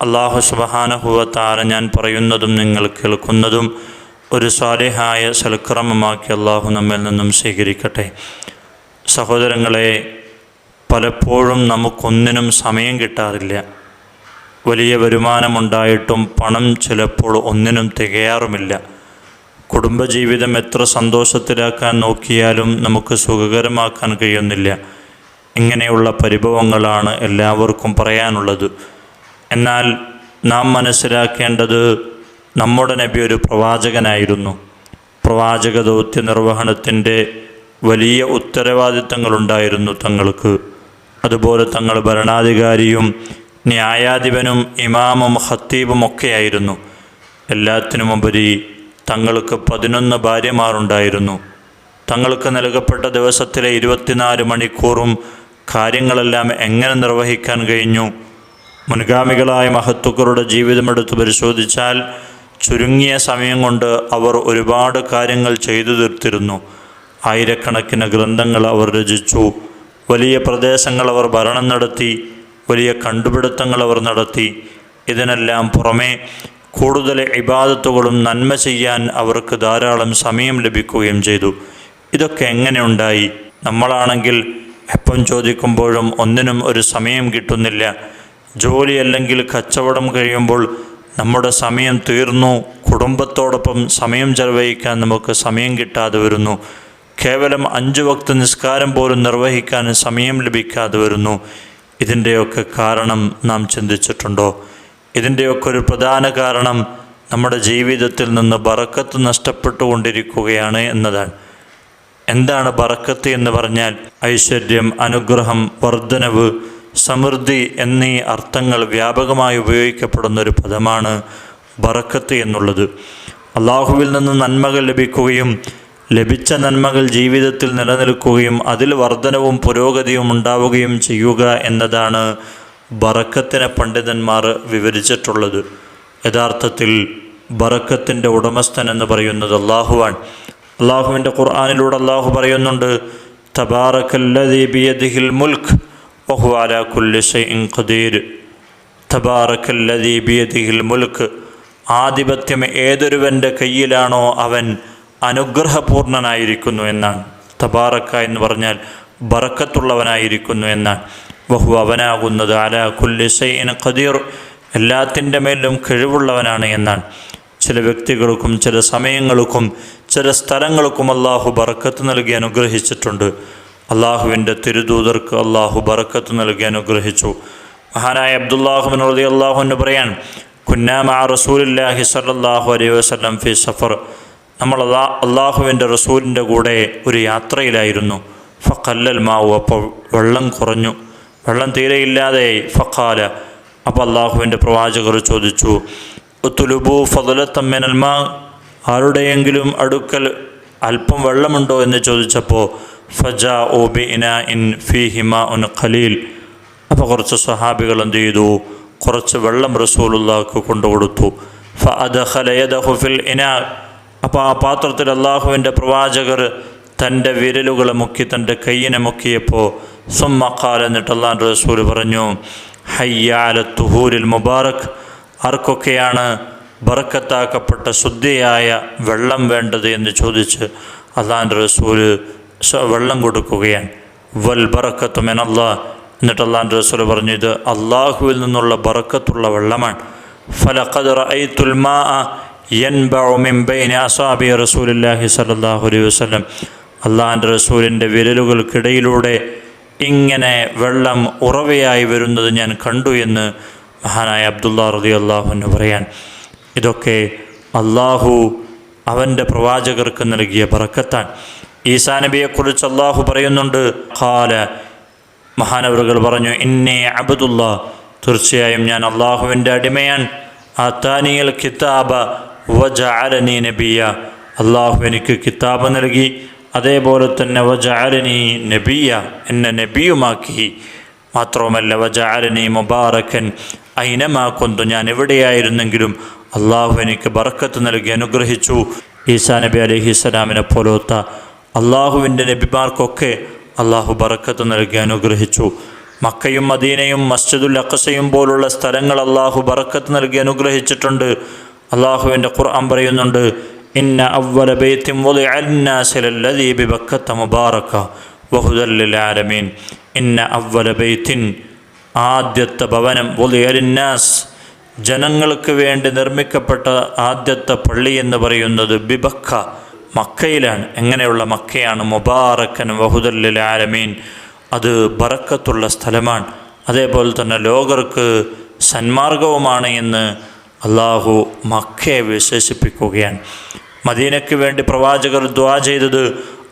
അള്ളാഹു സുബഹാനഹുവത്താര ഞാൻ പറയുന്നതും നിങ്ങൾ കേൾക്കുന്നതും ഒരു സ്വാലിഹായ സൽക്രമമാക്കി അള്ളാഹു നമ്മിൽ നിന്നും സ്വീകരിക്കട്ടെ. സഹോദരങ്ങളെ പലപ്പോഴും നമുക്കൊന്നിനും സമയം കിട്ടാറില്ല. വലിയ വരുമാനമുണ്ടായിട്ടും പണം ചിലപ്പോൾ ഒന്നിനും തികയാറുമില്ല. കുടുംബജീവിതം എത്ര സന്തോഷത്തിലാക്കാൻ നോക്കിയാലും നമുക്ക് സുഖകരമാക്കാൻ കഴിയുന്നില്ല. ഇങ്ങനെയുള്ള പരിഭവങ്ങളാണ് എല്ലാവർക്കും പറയാനുള്ളത്. എന്നാൽ നാം മനസ്സിലാക്കേണ്ടത് നമ്മുടെ നബി ഒരു പ്രവാചകനായിരുന്നു. പ്രവാചക ദൗത്യ നിർവഹണത്തിന്റെ വലിയ ഉത്തരവാദിത്തങ്ങളുണ്ടായിരുന്നു തങ്ങൾക്ക്. അതുപോലെ തങ്ങൾ ഭരണാധികാരിയും ന്യായാധിപനും ഇമാമും ഹത്തീബും ഒക്കെയായിരുന്നു. എല്ലാത്തിനുമുപരി തങ്ങൾക്ക് പതിനൊന്ന് ഭാര്യമാരുണ്ടായിരുന്നു. തങ്ങൾക്ക് നൽകപ്പെട്ട ദിവസത്തിലെ ഇരുപത്തിനാല് മണിക്കൂറും കാര്യങ്ങളെല്ലാം എങ്ങനെ നിർവഹിക്കാൻ കഴിഞ്ഞു? മുൻഗാമികളായ മഹത്തുക്കളുടെ ജീവിതമെടുത്ത് പരിശോധിച്ചാൽ ചുരുങ്ങിയ സമയം കൊണ്ട് അവർ ഒരുപാട് കാര്യങ്ങൾ ചെയ്തു തീർത്തിരുന്നു. ആയിരക്കണക്കിന് ഗ്രന്ഥങ്ങൾ അവർ രചിച്ചു. വലിയ പ്രദേശങ്ങൾ അവർ ഭരണം നടത്തി. വലിയ കണ്ടുപിടുത്തങ്ങൾ അവർ നടത്തി. ഇതിനെല്ലാം പുറമേ കൂടുതൽ ഇബാദത്തുകളും നന്മ ചെയ്യാൻ അവർക്ക് ധാരാളം സമയം ലഭിക്കുകയും ചെയ്തു. ഇതൊക്കെ എങ്ങനെ ഉണ്ടായി? നമ്മളാണെങ്കിൽ എപ്പം ചോദിക്കുമ്പോഴും ഒന്നിനും ഒരു സമയം കിട്ടുന്നില്ല. ജോലി അല്ലെങ്കിൽ കച്ചവടം കഴിയുമ്പോൾ നമ്മുടെ സമയം തീർന്നു കുടുംബത്തോടൊപ്പം സമയം ചെലവഴിക്കാൻ നമുക്ക് സമയം കിട്ടാതെ വരുന്നു. കേവലം അഞ്ചു വക്ത നിസ്കാരം പോലും നിർവഹിക്കാൻ സമയം ലഭിക്കാതെ വരുന്നു. ഇതിന്റെയൊക്കെ കാരണം നാം ചിന്തിച്ചിട്ടുണ്ടോ? ഇതിന്റെയൊക്കെ ഒരു പ്രധാന കാരണം നമ്മുടെ ജീവിതത്തിൽ നിന്ന് ബറക്കത്ത് നഷ്ടപ്പെട്ടുകൊണ്ടിരിക്കുകയാണ് എന്നതാണ്. എന്താണ് ബറക്കത്ത് എന്ന് പറഞ്ഞാൽ ഐശ്വര്യം അനുഗ്രഹം വർധനവ് സമൃദ്ധി എന്നീ അർത്ഥങ്ങൾ വ്യാപകമായി ഉപയോഗിക്കപ്പെടുന്ന ഒരു പദമാണ് ബറക്കത്ത് എന്നുള്ളത്. അള്ളാഹുവിൽ നിന്ന് നന്മകൾ ലഭിക്കുകയും ലഭിച്ച നന്മകൾ ജീവിതത്തിൽ നിലനിൽക്കുകയും അതിൽ വർധനവും പുരോഗതിയും ഉണ്ടാവുകയും ചെയ്യുക എന്നതാണ് ബറക്കത്തിനെ പണ്ഡിതന്മാർ വിവരിച്ചിട്ടുള്ളത്. യഥാർത്ഥത്തിൽ ബറക്കത്തിന്റെ ഉടമസ്ഥൻ എന്ന് പറയുന്നത് അള്ളാഹുവാണ് അള്ളാഹുവിന്റെ ഖുർആാനിലൂടെ അള്ളാഹു പറയുന്നുണ്ട് തബാറക്കല്ലദീ ബിയദിഹിൽ മുൽക്ക് على كل شيء قدير. تبارك الذي بيده മുൽക്ക്. ആധിപത്യം ഏതൊരുവന്റെ കയ്യിലാണോ അവൻ അനുഗ്രഹപൂർണനായിരിക്കുന്നു എന്നാണ്. തബാറക്ക എന്ന് പറഞ്ഞാൽ ബറക്കത്തുള്ളവനായിരിക്കുന്നു എന്നാണ്. ബഹു അവനാകുന്നത് അല കുല്ലി ഷൈഇൻ ഖദീർ. എല്ലാത്തിന്റെ മേലും കഴിവുള്ളവനാണ് എന്നാണ്. ചില വ്യക്തികൾക്കും ചില സമയങ്ങൾക്കും ചില സ്ഥലങ്ങൾക്കും അള്ളാഹു ബറക്കത്ത് നൽകി അനുഗ്രഹിച്ചിട്ടുണ്ട്. അള്ളാഹുവിന്റെ തിരുദൂതർക്ക് അള്ളാഹു ബറക്കത്ത് നൽകി അനുഗ്രഹിച്ചു. മഹാനായ അബ്ദുല്ലാഹുബിൻ റതി അള്ളാഹുവിന് പറയാൻ കുന്നാമ റസൂലില്ലാഹി സല്ലാഹു അലൈ വസ്ലം ഫി സഫർ. നമ്മൾ അള്ളാ അള്ളാഹുവിന്റെ റസൂലിന്റെ കൂടെ ഒരു യാത്രയിലായിരുന്നു. ഫക്കല്ലൽ മാവു അപ്പോൾ വെള്ളം കുറഞ്ഞു. വെള്ളം തീരെയില്ലാതെയായി ഫക്കാല അപ്പോൾ അള്ളാഹുവിന്റെ പ്രവാചകർ ചോദിച്ചു തുലുബു ഫതുലത്തമ്മനൽ മാ? ആരുടെയെങ്കിലും അടുക്കൽ അല്പം വെള്ളമുണ്ടോ? എന്ന് ചോദിച്ചപ്പോൾ ഫജ ഓ ബി ഇന ഇൻ ഫി ഹിമ ഉൻ ഖലീൽ. അപ്പോൾ കുറച്ച് സ്വഹാബികൾ എന്ത് ചെയ്തു? കുറച്ച് വെള്ളം റസൂലുള്ളാഹ്ക്ക് കൊണ്ടുകൊടുത്തു ഫ അദഹലയദഹു ഫിൽ ഇന. അപ്പോൾ ആ പാത്രത്തിൽ അള്ളാഹുവിന്റെ പ്രവാചകർ തന്റെ വിരലുകളെ മുക്കി തന്റെ കയ്യിനെ മുക്കിയപ്പോൾ സുമ്മക്കാൽ എന്നിട്ട് അള്ളാഹ് റസൂൽ പറഞ്ഞു ഹയ്യാല തുഹൂരിൽ മുബാറക്. ആർക്കൊക്കെയാണ് ബറക്കത്താക്കപ്പെട്ട ശുദ്ധിയായ വെള്ളം വേണ്ടത് എന്ന് ചോദിച്ച് അള്ളാൻ റസൂൽ വെള്ളം കൊടുക്കുകയാണ്. വൽ ബറക്കത്ത് മെനല്ലാ. എന്നിട്ട് അള്ളാഹിന്റെ റസൂൽ പറഞ്ഞു ഇത് അള്ളാഹുവിൽ നിന്നുള്ള ബറക്കത്തുള്ള വെള്ളമാണ്. ഫലഖദ് റഅയ്തുൽ മാ അസാബി റസൂലില്ലാഹി സ്വല്ലല്ലാഹു അലൈഹി വസല്ലം. അള്ളാഹിന്റെ റസൂലിന്റെ വിരലുകൾക്കിടയിലൂടെ ഇങ്ങനെ വെള്ളം ഉറവയായി വരുന്നത് ഞാൻ കണ്ടു എന്ന് മഹാനായ അബ്ദുള്ള റതി അള്ളാഹുവിന് പറയാൻ ഇതൊക്കെ അള്ളാഹു അവന്റെ പ്രവാചകർക്ക് നൽകിയ ബറക്കത്താണ്. ഈസാ നബിയെക്കുറിച്ച് അള്ളാഹു പറയുന്നുണ്ട്. ഖാല. മഹാനവറുകൾ പറഞ്ഞു ഇന്നേ അബദുല്ല. തീർച്ചയായും ഞാൻ അള്ളാഹുവിന്റെ അടിമയാൻ. അത്താനിയൽ കിതാബ വജഅലനി നബിയ. അള്ളാഹു എനിക്ക് കിതാബ് നൽകി അതേപോലെ തന്നെ വജാലനി നബിയ എന്നെ നബിയുമാക്കി. മാത്രവുമല്ല വജാലനി മുബാറക്കൻ ഐനമാക്കൊന്തു ഞാൻ എവിടെയായിരുന്നെങ്കിലും അള്ളാഹു എനിക്ക് ബറക്കത്ത് നൽകി അനുഗ്രഹിച്ചു. ഈസാ നബി അലഹിസ്സലാമിനെ പോലത്ത അള്ളാഹുവിന്റെ നബിമാർക്കൊക്കെ അള്ളാഹു ബറക്കത്ത് നൽകി അനുഗ്രഹിച്ചു. മക്കയും മദീനയും മസ്ജിദുൽ അക്കസയും പോലുള്ള സ്ഥലങ്ങൾ അള്ളാഹു ബറക്കത്ത് നൽകി അനുഗ്രഹിച്ചിട്ടുണ്ട്. അള്ളാഹുവിന്റെ ഖുർആൻ പറയുന്നുണ്ട് ഇന്ന അവല ഇന്ന അവല ആദ്യത്തെ ഭവനം വുദിഅ അലിന്നാസ് ജനങ്ങൾക്ക് വേണ്ടി നിർമ്മിക്കപ്പെട്ട ആദ്യത്തെ പള്ളി എന്ന് പറയുന്നത് ബിബക്ക മക്കയിലാണ്. എങ്ങനെയുള്ള മക്കയാണ്? മുബാറക്കൻ വഹുദല്ലിൽ ആലമീൻ അത് ബറക്കത്തുള്ള സ്ഥലമാണ്. അതേപോലെ തന്നെ ലോകർക്ക് സന്മാർഗവുമാണ് എന്ന് അള്ളാഹു മക്കയെ വിശേഷിപ്പിക്കുകയാണ്. മദീനയ്ക്ക് വേണ്ടി പ്രവാചകർ ദ്വാ ചെയ്തത്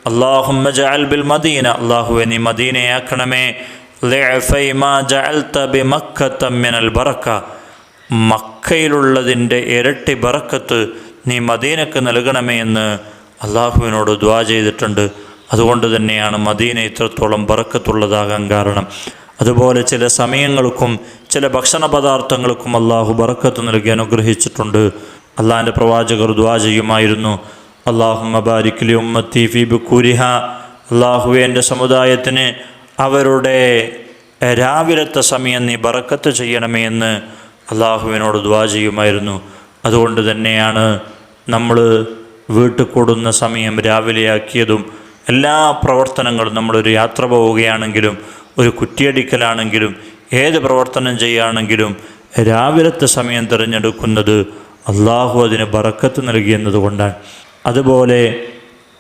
അള്ളാഹുമ്മ ജഅൽ ബിൽ മദീന. അള്ളാഹുവെ നീ മദീനയാക്കണമേ. മിനൽ ബറക്ക. മക്കയിലുള്ളതിന്റെ ഇരട്ടി ബറക്കത്ത് നീ മദീനക്ക് നൽകണമേ എന്ന് അള്ളാഹുവിനോട് ദ്വാ ചെയ്തിട്ടുണ്ട്. അതുകൊണ്ട് തന്നെയാണ് മദീന ഇത്രത്തോളം ബറക്കത്തുള്ളതാകാൻ കാരണം. അതുപോലെ ചില സമയങ്ങൾക്കും ചില ഭക്ഷണ പദാർത്ഥങ്ങൾക്കും അള്ളാഹു ബറക്കത്ത് നൽകി അനുഗ്രഹിച്ചിട്ടുണ്ട്. അള്ളാഹിന്റെ പ്രവാചകർ ദ്വാ ചെയ്യുമായിരുന്നു. അള്ളാഹു മബാരിക്കലി ഉമ്മത്തി ഫി ബുക്കൂരിഹ അള്ളാഹുവെ എന്റെ സമുദായത്തിന് അവരുടെ രാവിലത്തെ സമയം നീ ബറക്കത്ത് ചെയ്യണമേ എന്ന് അള്ളാഹുവിനോട് ദ്വാ ചെയ്യുമായിരുന്നു. അതുകൊണ്ട് തന്നെയാണ് നമ്മൾ വീട്ടിൽ കൂടുന്ന സമയം രാവിലെയാക്കിയതും എല്ലാ പ്രവർത്തനങ്ങളും നമ്മളൊരു യാത്ര പോവുകയാണെങ്കിലും ഒരു കുറ്റിയടിക്കലാണെങ്കിലും ഏത് പ്രവർത്തനം ചെയ്യുകയാണെങ്കിലും രാവിലത്തെ സമയം തിരഞ്ഞെടുക്കുന്നത് അള്ളാഹു അതിന് ബറക്കത്ത് നൽകിയെന്നതുകൊണ്ടാണ് അതുപോലെ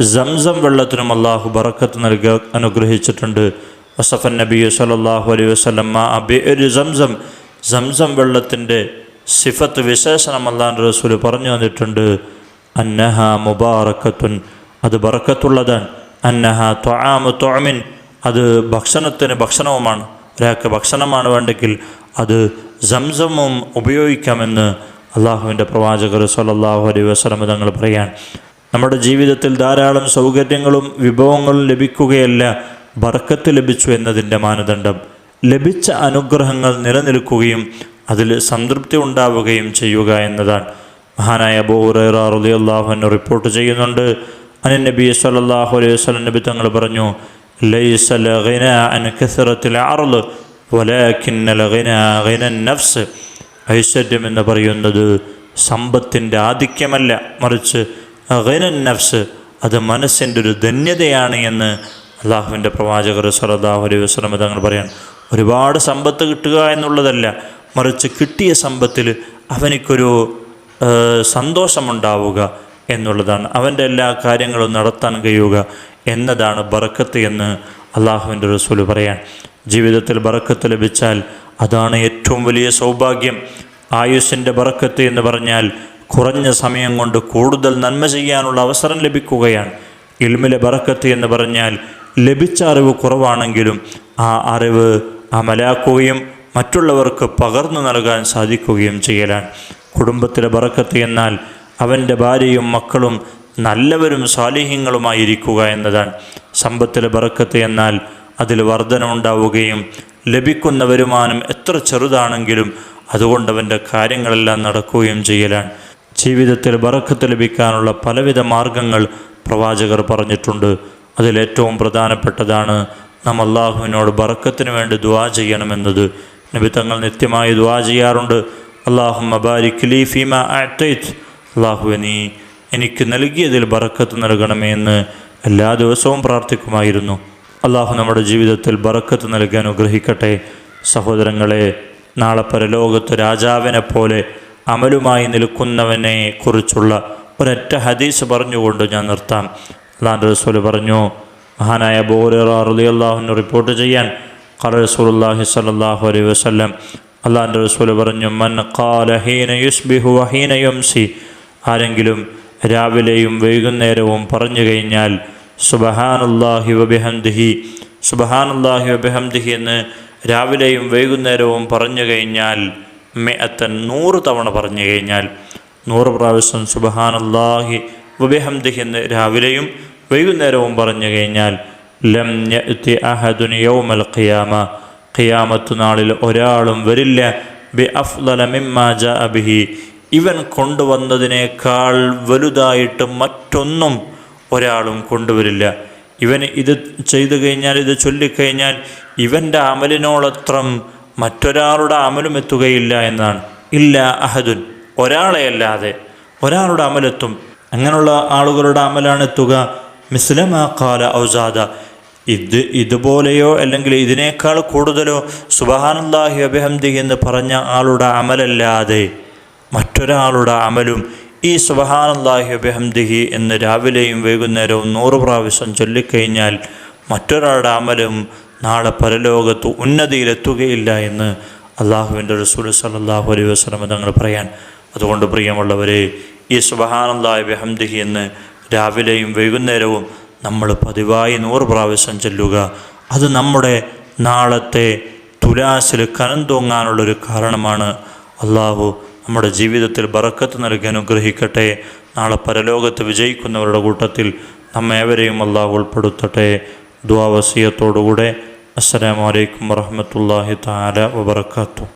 സംസം വെള്ളത്തിനും അള്ളാഹു ബറക്കത്ത് നൽകി അനുഗ്രഹിച്ചിട്ടുണ്ട്. വസഫൻ നബി സല്ലല്ലാഹു അലൈഹി വസ്ലമ്മ അബി ഒരു സംസം സംസം വെള്ളത്തിന്റെ സിഫത്ത് വിശേഷണം അള്ളാഹ് റസൂൽ പറഞ്ഞു തന്നിട്ടുണ്ട് അന്നഹ മുബാറക്കത്തുൻ. അത് ബറക്കത്തുള്ളതാണ്. അന്നഹ ത്വആമു തൊഴമിൻ അത് ഭക്ഷണത്തിന് ഭക്ഷണവുമാണ്. ഒരാൾക്ക് ഭക്ഷണമാണ് വേണ്ടെങ്കിൽ അത് സംസമും ഉപയോഗിക്കാമെന്ന് അള്ളാഹുവിന്റെ പ്രവാചകർ സല്ലല്ലാഹു അലൈ വസല്ലം തങ്ങൾ പറയാൻ. നമ്മുടെ ജീവിതത്തിൽ ധാരാളം സൗകര്യങ്ങളും വിഭവങ്ങളും ലഭിക്കുകയല്ല ബർക്കത്ത് ലഭിച്ചു എന്നതിന്റെ മാനദണ്ഡം. ലഭിച്ച അനുഗ്രഹങ്ങൾ നിലനിൽക്കുകയും അതിൽ സംതൃപ്തി ഉണ്ടാവുകയും ചെയ്യുക എന്നതാണ്. മഹാനായ റളിയല്ലാഹു റിപ്പോർട്ട് ചെയ്യുന്നുണ്ട്. അനിൻ നബി സല്ലാഹു അലൈഹി വസല്ലം നബി തങ്ങൾ പറഞ്ഞു ഐശ്വര്യം എന്ന് പറയുന്നത് സമ്പത്തിന്റെ ആധിക്യമല്ല. മറിച്ച് ഗിന നഫ്സ് അത് മനസ്സിന്റെ ഒരു ധന്യതയാണ് എന്ന് അള്ളാഹുവിന്റെ പ്രവാചകർ സല്ലല്ലാഹു അലൈഹി വസ്ലം തങ്ങൾ പറയാൻ ഒരുപാട് സമ്പത്ത് കിട്ടുക എന്നുള്ളതല്ല മറിച്ച് കിട്ടിയ സമ്പത്തിൽ അവനിക്കൊരു സന്തോഷമുണ്ടാവുക എന്നുള്ളതാണ്. അവന്റെ എല്ലാ കാര്യങ്ങളും നടത്താൻ കഴിയുക എന്നതാണ് ബറക്കത്ത് എന്ന് അള്ളാഹുവിന്റെ റസൂൽ പറയാൻ. ജീവിതത്തിൽ ബറക്കത്ത് ലഭിച്ചാൽ അതാണ് ഏറ്റവും വലിയ സൗഭാഗ്യം. ആയുസ്സിന്റെ ബറക്കത്ത് എന്ന് പറഞ്ഞാൽ കുറഞ്ഞ സമയം കൊണ്ട് കൂടുതൽ നന്മ ചെയ്യാനുള്ള അവസരം ലഭിക്കുകയാണ്. ഇൽമിലെ ബറക്കത്ത് എന്ന് പറഞ്ഞാൽ ലഭിച്ച അറിവ് കുറവാണെങ്കിലും ആ അറിവ് അമലാക്കുകയും മറ്റുള്ളവർക്ക് പകർന്നു നൽകാൻ സാധിക്കുകയും ചെയ്യലാണ്. കുടുംബത്തിലെ ബറക്കത്ത് എന്നാൽ അവന്റെ ഭാര്യയും മക്കളും നല്ലവരും സ്വാലിഹ്യങ്ങളുമായിരിക്കുക എന്നതാണ്. സമ്പത്തിലെ ബറക്കത്ത് എന്നാൽ അതിൽ വർധന ഉണ്ടാവുകയും ലഭിക്കുന്ന വരുമാനം എത്ര ചെറുതാണെങ്കിലും അതുകൊണ്ട് അവന്റെ കാര്യങ്ങളെല്ലാം നടക്കുകയും ചെയ്യലാണ്. ജീവിതത്തിൽ ബറക്കത്ത് ലഭിക്കാനുള്ള പലവിധ മാർഗങ്ങൾ പ്രവാചകർ പറഞ്ഞിട്ടുണ്ട്. അതിലേറ്റവും പ്രധാനപ്പെട്ടതാണ് നാം അള്ളാഹുവിനോട് ബറക്കത്തിന് വേണ്ടി ദുവാ ചെയ്യണമെന്നത് നബി തങ്ങൾ നിത്യമായി ദുവാ ചെയ്യാറുണ്ട്. അള്ളാഹു മബാരിക് ലീ ഫീമ ആറ്റൈത്ത് അള്ളാഹുവെ എനിക്ക് നൽകിയതിൽ ബറക്കത്ത് നൽകണമേ എന്ന് എല്ലാ ദിവസവും പ്രാർത്ഥിക്കുമായിരുന്നു. അള്ളാഹു നമ്മുടെ ജീവിതത്തിൽ ബറക്കത്ത് നൽകി അനുഗ്രഹിക്കട്ടെ. സഹോദരങ്ങളെ നാളെ പരലോകത്ത് രാജാവിനെ പോലെ അമലുമായി നിൽക്കുന്നവനെ കുറിച്ചുള്ള ഒരൊറ്റ ഹദീസ് പറഞ്ഞുകൊണ്ട് ഞാൻ നിർത്താം. അള്ളാഹ് റസൂൽ പറഞ്ഞു മഹാനായ ബോറിയാഹുവിന് റിപ്പോർട്ട് ചെയ്യാൻ റസൂലുള്ളാഹി സ്വല്ലല്ലാഹു അലൈഹി വസല്ലം അള്ളാഹിന്റെ റസൂൽ പറഞ്ഞു മൻ ഖാല ഹീന യുസ്ബിഹു ഹീന യുംസി. ആരെങ്കിലും രാവിലെയും വൈകുന്നേരവും പറഞ്ഞു കഴിഞ്ഞാൽ സുബഹാനുല്ലാഹി വബിഹംദിഹി സുബഹാനുല്ലാഹി വബിഹംദിഹി എന്ന് രാവിലെയും വൈകുന്നേരവും പറഞ്ഞു കഴിഞ്ഞാൽ മെഅത്തൻ നൂറ് തവണ പറഞ്ഞു കഴിഞ്ഞാൽ നൂറ് പ്രാവശ്യം സുബഹാനുല്ലാഹി വബിഹംദിഹി എന്ന് രാവിലെയും വൈകുന്നേരവും പറഞ്ഞു കഴിഞ്ഞാൽ ലം യൗമൽ ഖിയാമ. ഖിയാമത്ത് നാളിൽ ഒരാളും വരില്ല. ബി അഫ്ലല മിമ്മാ ജ അബിഹി ഇവൻ കൊണ്ടുവന്നതിനേക്കാൾ വലുതായിട്ട് മറ്റൊന്നും ഒരാളും കൊണ്ടുവരില്ല. ഇവൻ ഇത് ചെയ്തു കഴിഞ്ഞാൽ ഇത് ചൊല്ലിക്കഴിഞ്ഞാൽ ഇവന്റെ അമലിനോളത്രം മറ്റൊരാളുടെ അമലും എത്തുകയില്ല എന്നാണ്. ഇല്ല അഹദുൻ. ഒരാളെയല്ലാതെ ഒരാളുടെ അമലെത്തും. അങ്ങനെയുള്ള ആളുകളുടെ അമലാണ് എത്തുക. മിസ്ലമാ കാല ഔസാദ. ഇത് ഇതുപോലെയോ അല്ലെങ്കിൽ ഇതിനേക്കാൾ കൂടുതലോ സുബഹാനല്ലാഹി അബിഹംദി എന്ന് പറഞ്ഞ ആളുടെ അമലല്ലാതെ മറ്റൊരാളുടെ അമലും ഈ സുബഹാനല്ലാഹി അബിഹംദിഹി എന്ന് രാവിലെയും വൈകുന്നേരവും നൂറ് പ്രാവശ്യം ചൊല്ലിക്കഴിഞ്ഞാൽ മറ്റൊരാളുടെ അമലും നാളെ പരലോകത്ത് ഉന്നതിയിലെത്തുകയില്ല എന്ന് അള്ളാഹുവിന്റെ റസൂൽ സല്ലാഹു അലൈഹി വസ്ലം തങ്ങൾ പറയാൻ. അതുകൊണ്ട് പ്രിയമുള്ളവരെ ഈ സുബഹാനല്ലാഹി ബിഹംദിഹി എന്ന് രാവിലെയും വൈകുന്നേരവും നമ്മൾ പതിവായി നൂറ് പ്രാവശ്യം ചെല്ലുക. അത് നമ്മുടെ നാളത്തെ തുലാസിൽ കനം തൂങ്ങാനുള്ളൊരു കാരണമാണ്. അള്ളാഹു നമ്മുടെ ജീവിതത്തിൽ ബറക്കത്ത് നൽകി അനുഗ്രഹിക്കട്ടെ. നാളെ പരലോകത്ത് വിജയിക്കുന്നവരുടെ കൂട്ടത്തിൽ നമ്മേവരെയും അള്ളാഹു ഉൾപ്പെടുത്തട്ടെ. ദ്വാവസീയത്തോടുകൂടെ അസ്സലാമലൈക്കും വറഹമത്തല്ലാഹി താല വബർക്കാത്തു